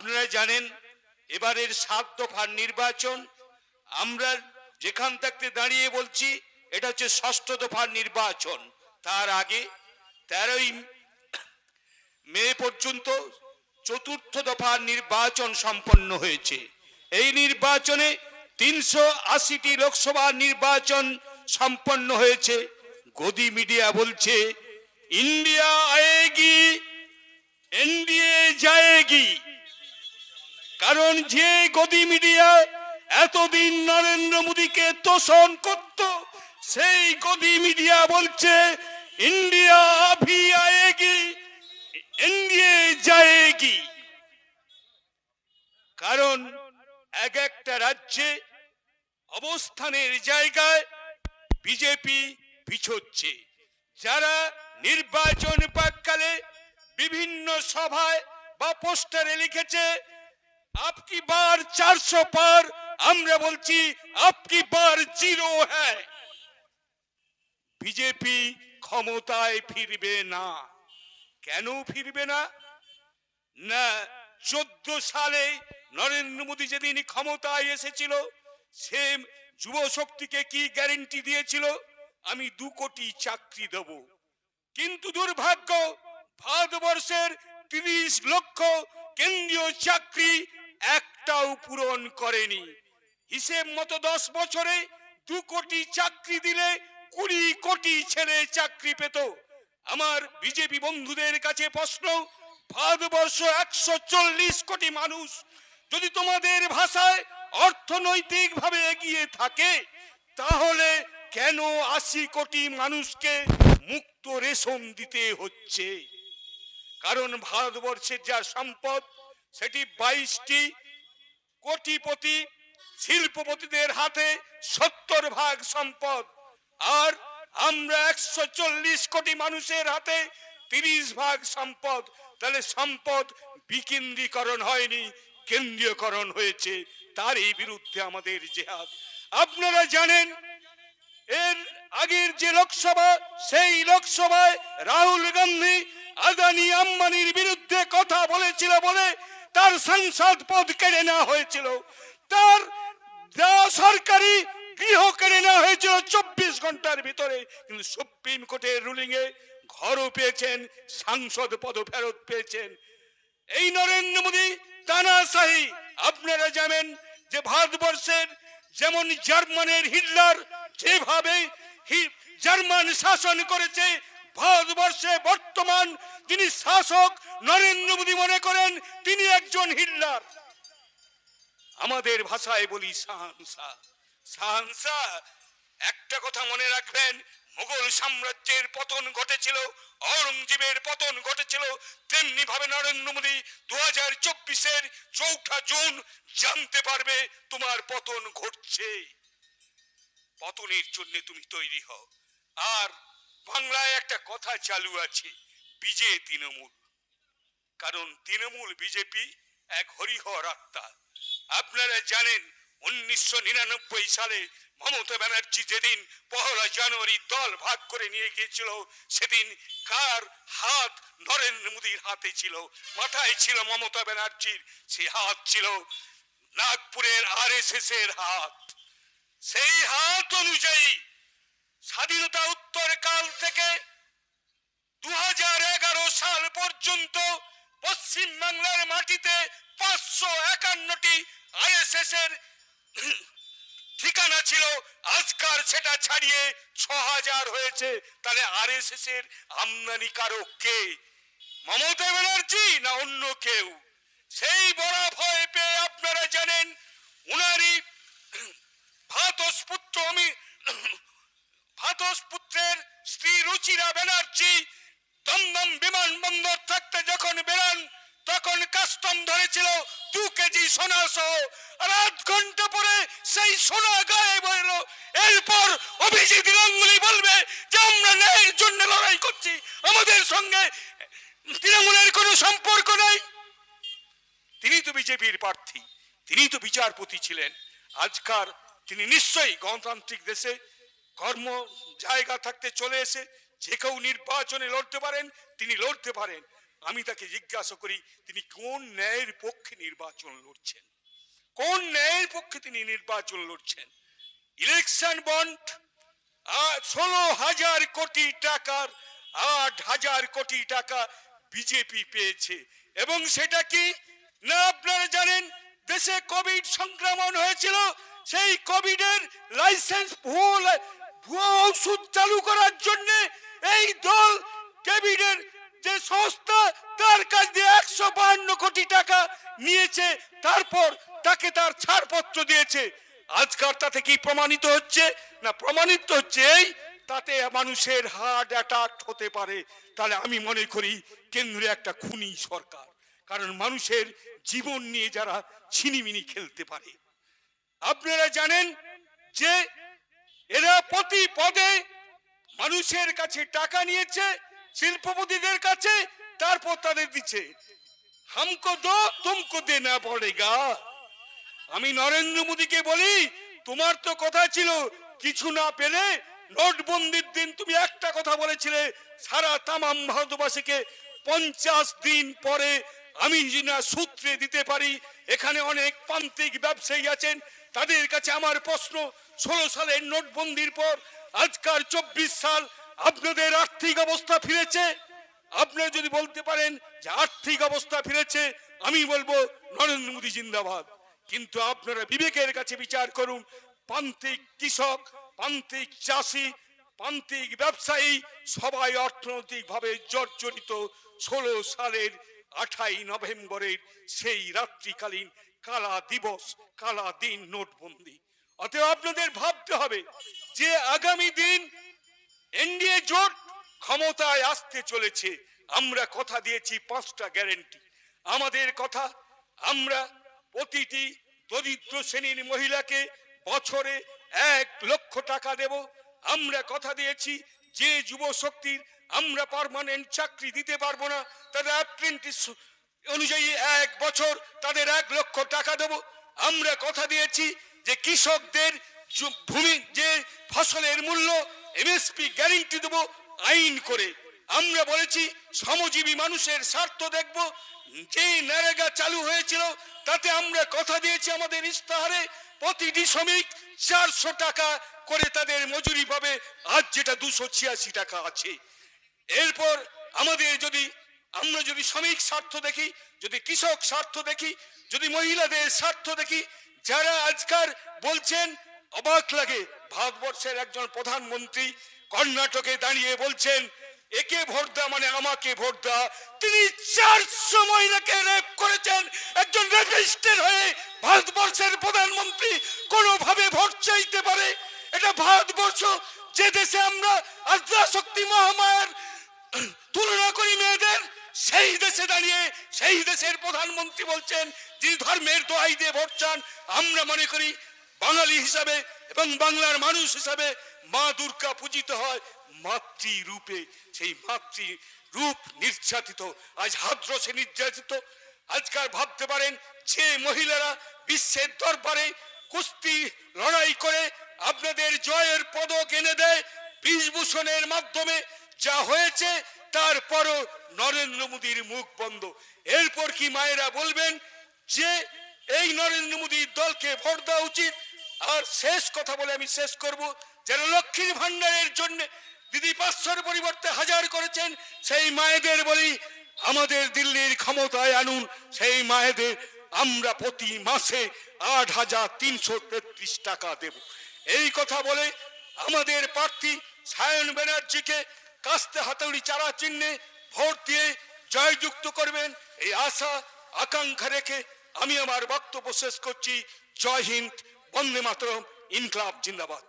আপনারা জানেন, এবারের সাত দফার নির্বাচন, আমরা যেখান থাকতে দাঁড়িয়ে বলছি, এটা হচ্ছে ষষ্ঠ দফার নির্বাচন। তার আগে তেরোই মে পর্যন্ত চতুর্থ দফার নির্বাচন সম্পন্ন হয়েছে। এই নির্বাচনে তিনশো আশিটি লোকসভা নির্বাচন সম্পন্ন হয়েছে। গদি মিডিয়া বলছে, ইন্ডিয়া আয়েগি, এনডিএ যায়েগি কারণ যে গদি মিডিয়া এতদিন নরেন্দ্র মোদীকে তোষণ করত, সেই গদি মিডিয়া বলছে, ইন্ডিয়া আভি আয়েগি এনডিএ যায়েগি। কারণ এক একটা রাজ্যে অবস্থানের জায়গায় বিজেপি পিছোচ্ছে। যারা নির্বাচন প্রাককালে বিভিন্ন সভায় বা পোস্টারে লিখেছে আপকি বার চারশো পার আমরা বলছি আপকি বার জিরো হ্যায় বিজেপি ক্ষমতায় ফিরবে না কেন ফিরবে না না চোদ্দ সালে নরেন্দ্র মোদী যেদিন ক্ষমতায় এসেছিল সে যুব শক্তিকে কি গ্যারেন্টি দিয়েছিল আমি দু কোটি চাকরি দেব কিন্তু দুর্ভাগ্য ভারতবর্ষের তিরিশ লক্ষ কেন্দ্রীয় চাকরি একটাও পূরণ করেনি। হিসেব মতো দশ বছরে দু কোটি চাকরি দিলে কুড়ি কোটি ছেলে চাকরি পেত। আমার বিজেপি বন্ধুদের কাছে প্রশ্ন, ভারতবর্ষ একশো চল্লিশ কোটি মানুষ যদি তোমাদের ভাষায় অর্থনৈতিক ভাবে এগিয়ে থাকে, তাহলে কেন আশি কোটি মানুষকে মুক্ত রেশম দিতে হচ্ছে? কারণ ভারতবর্ষের যা সম্পদ সেটি বাইশটি কোটিপতি শিল্পপতিদের হাতে সত্তর ভাগ সম্পদ। আর আমরা একশো চল্লিশ কোটি মানুষের হাতে তিরিশ ভাগ সম্পদ। তাহলে সম্পদ বিকেন্দ্রীকরণ হয়নি, কেন্দ্রীয়করণ হয়েছে। তার এই বিরুদ্ধে আমাদের জেহাদ। আপনারা জানেন, এর আগের যে লোকসভা, সেই লোকসভায় রাহুল গান্ধী আদানি আম্বানির বিরুদ্ধে কথা বলেছিল বলে তার সংসদ পদ কেড়ে নেওয়া হয়েছিল। তার সরকারি গৃহ কেড়ে নেওয়া হয়েছিল চব্বিশ ঘণ্টার ভিতরে। কিন্তু সুপ্রিম কোর্টের রুলিং এ ঘরও পেয়েছেন, সাংসদ পদ ফেরত পেয়েছেন। এই নরেন্দ্র মোদী তানাশাহী আপনারা জানেন যে ভারতবর্ষের যেমন জার্মানের হিটলার যেভাবে জার্মান শাসন করেছে, ভারতবর্ষে বর্তমান যিনি শাসক নরেন্দ্র মোদী মনে করেন, তিনি একজন হিটলার। আমাদের ভাষায় বলি সাহানসা সাহানসা একটা কথা মনে রাখবেন মুঘল সাম্রাজ্যের পতন ঘটেছিল অরঙ্গজেবের পতন ঘটেছিল তেমনি ভাবে নরেন্দ্র মোদী দু হাজার চব্বিশের চৌঠা জুন জানতে পারবে, তোমার পতন ঘটছে। পতনের জন্য তুমি তৈরি হও। আর বাংলায় একটা কথা চালু আছে বিজে তৃণমূল। কারণ তৃণমূল বিজেপি এক হরিহর আত্মা। আপনারা জানেন, উনিশশো নিরানব্বই সালে মমতা ব্যানার্জি যেদিন পহলা জানুয়ারি দল ভাগ করে নিয়ে গিয়েছিল, সেদিন কার হাত নরেন্দ্র মোদীর হাতে ছিল? মাথায় ছিল মমতা ব্যানার্জির, সে হাত ছিল নাগপুরের আর এর হাত। সেই হাত অনুযায়ী স্বাধীনতা উত্তর কাল থেকে দু হাজার এগারো সাল পর্যন্ত পশ্চিম বাংলার মাটিতে পাঁচশো একান্নটি আইএসএস এর ঠিকানা ছিল। আজকাল সেটা ছাড়িয়ে ছ হাজার হয়েছে। তাহলে আরএসএস এর আমদানি কারক কে? মমতা ব্যানার্জি না অন্য কেউ? সেই বড় ভয় পেয়ে আপনারা জানেন, উনারই ভাতস পুত্র আমি ভাতস পুত্রের স্ত্রী রুচিরা ব্যানার্জি দমদম বিমানবন্দর থাকতে যখন বেরান, তখন কাস্টম ধরেছিল দু কেজি সোনা সহ। আর আধ ঘণ্টা পরে সেই সোনা গায়ে বইল এরপর অভিজিৎ গাঙ্গুলি বলবে যে, আমরা ন্যায়ের জন্য লড়াই করছি। আমাদের সঙ্গে তৃণমূলের কোনো সম্পর্ক নাই। তিনি তো বিজেপির প্রার্থী। তিনি তো বিচারপতি ছিলেন। আজকার তিনি নিশ্চয়ই গণতান্ত্রিক দেশে কর্ম জায়গা থাকতে চলে এসে যে কেউ নির্বাচনে লড়তে পারেন, তিনি লড়তে পারেন। আমি তাকে জিজ্ঞাসা করি, তিনি কোন ন্যায়ের পক্ষে নির্বাচন লড়ছেন? কোন ন্যায়ের পক্ষে তিনি নির্বাচন লড়ছেন? ইলেকশন বন্ড ষোলো হাজার কোটি টাকার, আট হাজার কোটি টাকা বিজেপি পেয়েছে। এবং সেটা কি? না, আপনারা জানেন, দেশে কোভিড সংক্রমণ হয়েছিল, সেই কোভিডের লাইসেন্স ভুয়ো ভুয়ো ওষুধ চালু করার জন্য এই দল কোভিডের যে সংস্থা, তার কাছ দিয়ে একশো বাহান্ন কোটি টাকা নিয়েছে, তারপর তাকে তার ছাড়পত্র দিয়েছে। আজকাল তাতে কি প্রমাণিত হচ্ছে? না, প্রমাণিত হচ্ছে এই, তাতে মানুষের হার্ট অ্যাটাক হতে পারে। তাহলে আমি মনে করি কেন্দ্রে একটা খুনি সরকার, কারণ মানুষের জীবন নিয়ে যারা ছিনিমিনি খেলতে পারে। আপনারা জানেন যে প্রতি পদে মানুষের কাছে টাকা নিয়েছে, শিল্পপতিদের কাছে, তারপর তাদের দিচ্ছে। হামকো দো, তুমকো দেনা পড়েগা। আমি নরেন্দ্র মোদীকে বলি, তোমার তো কথা ছিল, কিছু না পেলে নোটবন্দির দিন তুমি একটা কথা বলেছিলে, সারা তামাম ভারতবাসীকে পঞ্চাশ দিন পরে আমি না সূত্রে দিতে পারি, এখানে অনেক প্রান্তিক ব্যবসায়ী আছেন, তাদের কাছে আমার প্রশ্ন ষোলো সালের নোটবন্দির পর আজকার চব্বিশ সাল আপনাদের আর্থিক অবস্থা ফিরেছে। আপনারা যদি বলতে পারেন যে আর্থিক অবস্থা ফিরেছে, আমি বলব নরেন্দ্র মোদী জিন্দাবাদ। কিন্তু আপনারা বিবেকের কাছে বিচার করুন, প্রান্তিক কৃষক, প্রান্তিক চাষি, প্রান্তিক ব্যবসায়ী, সবাই অর্থনৈতিকভাবে জর্জরিত। ষোলো সালের আঠাই নভেম্বরের সেই রাত্রিকালীন কালা দিবস, কালা দিন নোটবন্দি। অতএব আপনাদের ভাবতে হবে যে আগামী দিন এনডিএ জোট ক্ষমতায় আসতে চলেছে। আমরা কথা দিয়েছি পাঁচটা গ্যারেন্টি। আমাদের কথা, আমরা প্রতিটি দরিদ্র শ্রেণির মহিলাকে বছরে এক লক্ষ টাকা দেব। আমরা কথা দিয়েছি যে যুব শক্তির আমরা পার্মানেন্ট চাকরি দিতে পারব না, তাদের অ্যাপ্রেন্টিস অনুযায়ী এক বছর তাদের এক লক্ষ টাকা দেব। আমরা কথা দিয়েছি যে কৃষকদের ভূমি, যে ফসলের মূল্য এমএসপি গ্যারেন্টি দেব, আইন করে। আমরা বলেছি, শ্রমজীবী মানুষের স্বার্থ দেখব। যে নারেগা চালু হয়েছিল, তাতে আমরা কথা দিয়েছি আমাদের ইস্তাহারে প্রতিটি শ্রমিক চারশো টাকা করে তাদের মজুরি পাবে। আজ যেটা দুশো ছিয়াশি টাকা আছে। এরপর আমাদের যদি, আমরা যদি শ্রমিক স্বার্থ দেখি, যদি কৃষক স্বার্থ দেখি, যদি মহিলাদের স্বার্থ দেখি যারা আজকার বলছেন অবাক লাগে, ভারতবর্ষের একজন প্রধানমন্ত্রী কর্ণাটকে দাঁড়িয়ে বলছেন, একে ভোট দেওয়া মানে আমাকে ভোট দেওয়া। তিনি চারশো মহিলাকে রেপ করেছেন। একজন রেপিস্টের হয়ে ভারতবর্ষের প্রধানমন্ত্রী কোনোভাবে ভোট চাইতে পারে? এটা ভারতবর্ষ, যে দেশে আমরা আদ্রাশক্তি মহামায়ার তুলনা করি মেয়েদের, সেই দেশে দাঁড়িয়ে, সেই দেশের প্রধানমন্ত্রী বলছেন যিনি ধর্মের দোহাই দিয়ে ভোট চান, আমরা মনে করি বাঙালি হিসাবে এবং বাংলার মানুষ হিসাবে মা দুর্গা পূজিত হয় মাতৃ রূপে সেই মাতৃ রূপ নির্যাতিত, আজ হাদ্রসে নির্যাতিত। আজকাল ভাবতে পারেন যে মহিলারা বিশ্বের দরবারে কুস্তি লড়াই করে আপনাদের জয়ের পদক এনে দেয় বিষভূষণের মাধ্যমে। যা হয়েছে, তারপরও নরেন্দ্র মোদীর মুখ বন্ধ। এরপর কি মায়েরা বলবেন? যে এই নরেন্দ্র মোদীর দলকে ভোট দেওয়া উচিত, আর শেষ কথা বলে আমি শেষ করব যারা লক্ষ্মীর ভান্ডারের জন্য দিদি পাঁচশোর পরিবর্তে হাজার করেছেন, সেই মায়েদের বলি আমাদের দিল্লির ক্ষমতায় আনুন, সেই মায়েদের আমরা প্রতি মাসে আট হাজার তিনশো তেত্রিশ টাকা দেব। এই কথা বলে আমাদের প্রার্থী সায়ন ব্যানার্জিকে কাস্তে হাতুড়ি চারা চিহ্নে ভোট দিয়ে জয়যুক্ত করবেন, এই আশা, আকাঙ্ক্ষা রেখে আমি আমার বক্তব্য শেষ করছি। জয় হিন্দ বন্দে মাতরম ইনকলাব জিন্দাবাদ।